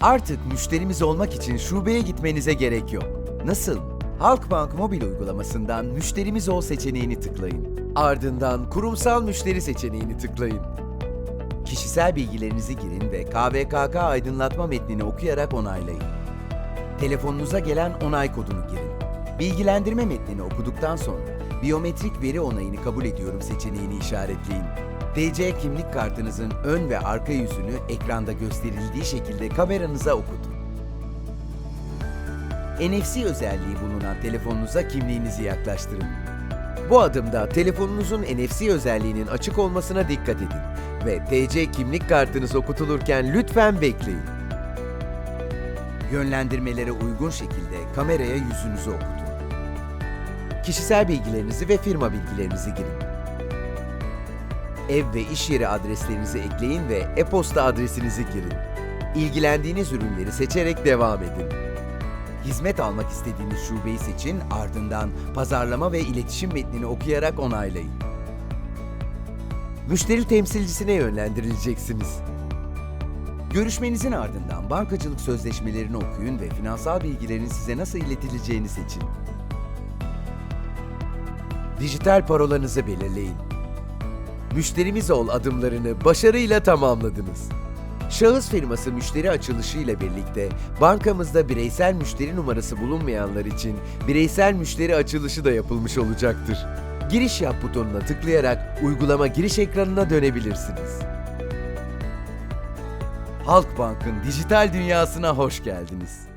Artık müşterimiz olmak için şubeye gitmenize gerek yok. Nasıl? Halkbank mobil uygulamasından müşterimiz ol seçeneğini tıklayın. Ardından kurumsal müşteri seçeneğini tıklayın. Kişisel bilgilerinizi girin ve KVKK aydınlatma metnini okuyarak onaylayın. Telefonunuza gelen onay kodunu girin. Bilgilendirme metnini okuduktan sonra biyometrik veri onayını kabul ediyorum seçeneğini işaretleyin. TC kimlik kartınızın ön ve arka yüzünü ekranda gösterildiği şekilde kameranıza okutun. NFC özelliği bulunan telefonunuza kimliğinizi yaklaştırın. Bu adımda telefonunuzun NFC özelliğinin açık olmasına dikkat edin ve TC kimlik kartınız okutulurken lütfen bekleyin. Yönlendirmelere uygun şekilde kameraya yüzünüzü okutun. Kişisel bilgilerinizi ve firma bilgilerinizi girin. Ev ve iş yeri adreslerinizi ekleyin ve e-posta adresinizi girin. İlgilendiğiniz ürünleri seçerek devam edin. Hizmet almak istediğiniz şubeyi seçin, ardından pazarlama ve iletişim metnini okuyarak onaylayın. Müşteri temsilcisine yönlendirileceksiniz. Görüşmenizin ardından bankacılık sözleşmelerini okuyun ve finansal bilgilerin size nasıl iletileceğini seçin. Dijital parolanızı belirleyin. Müşterimiz ol adımlarını başarıyla tamamladınız. Şahıs firması müşteri açılışı ile birlikte bankamızda bireysel müşteri numarası bulunmayanlar için bireysel müşteri açılışı da yapılmış olacaktır. Giriş yap butonuna tıklayarak uygulama giriş ekranına dönebilirsiniz. Halkbank'ın dijital dünyasına hoş geldiniz.